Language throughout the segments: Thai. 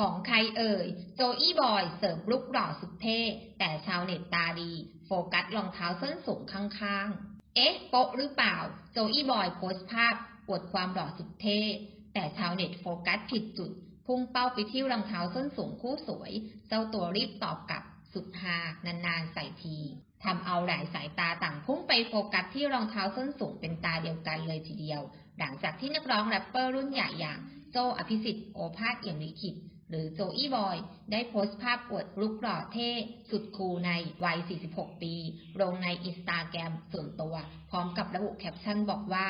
ของใครเอ่ย โจอี้บอยเสิร์ฟลุกหล่อสุดเท่ แต่ชาวเน็ตตาดี โฟกัสรองเท้าส้นสูงข้างๆ เอ๊ะ โป๊ะหรือเปล่า โจอี้บอยโพสต์ภาพอวดความหล่อสุดเท่ แต่ชาวเน็ตโฟกัสผิดจุด พุ่งเป้าไปที่รองเท้าส้นสูงคู่สวย เจ้าตัวรีบตอบกลับสุดฮานานๆใส่ทีทำเอาหลายสายตาต่างพุ่งไปโฟกัสที่รองเท้าส้นสูงเป็นตาเดียวกันเลยทีเดียว หลังจากที่นักร้องแรปเปอร์รุ่นใหญ่อย่างโจอภิสิทธิ์โอภาสเอี่ยมลิขิต หรือโจอี้บอย ได้โพสต์ภาพอวดลุกหล่อเท่ สุดคูลในวัย 46 ปี ลงในอินสตาแกรมส่วนตัว พร้อมกับระบุแคปชั่นบอกว่า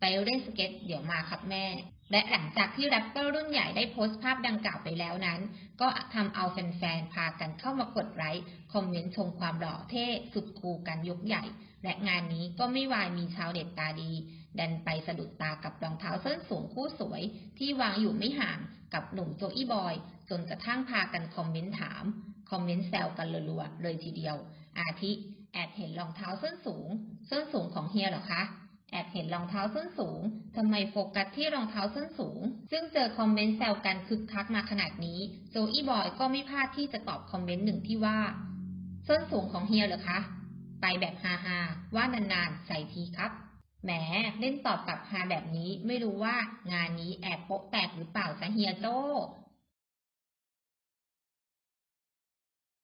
ไปเล่นสเก็ตเดี๋ยวมาครับแม่ และหลังจากที่แรปเปอร์รุ่นใหญ่ได้โพสต์ภาพดังกล่าวไปแล้วนั้น ก็ทำเอาแฟนๆ พากันเข้ามากดไลค์คอมเมนต์ชมความหล่อเท่สุดคูลกันยกใหญ่ และงานนี้ก็ไม่วายมีชาวเน็ตตาดีดันไปสะดุดตากับรองเท้าส้นสูงคู่สวยที่วางอยู่ไม่ห่าง กับหนุ่มโจอี้บอย จนกระทั่งพากันคอมเมนต์ถาม คอมเมนต์แซวกันรัวๆเลยทีเดียว อาทิ แอบเห็นรองเท้าส้นสูง ส้นสูงของเฮียเหรอคะ แอบเห็นรองเท้าส้นสูง ทำไมโฟกัสที่รองเท้าส้นสูง ซึ่งเจอคอมเมนต์แซวกันคึกคักมาขนาดนี้ โจอี้บอยก็ไม่พลาดที่จะตอบคอมเมนต์หนึ่งที่ว่า ส้นสูงของเฮียเหรอคะ ไปแบบฮาฮาๆว่านานๆใส่ทีครับ แหมเล่นตอบกลับฮาแบบนี้ ไม่รู้ว่างานนี้แอบโป๊ะแตกหรือเปล่าจะเฮียโจ้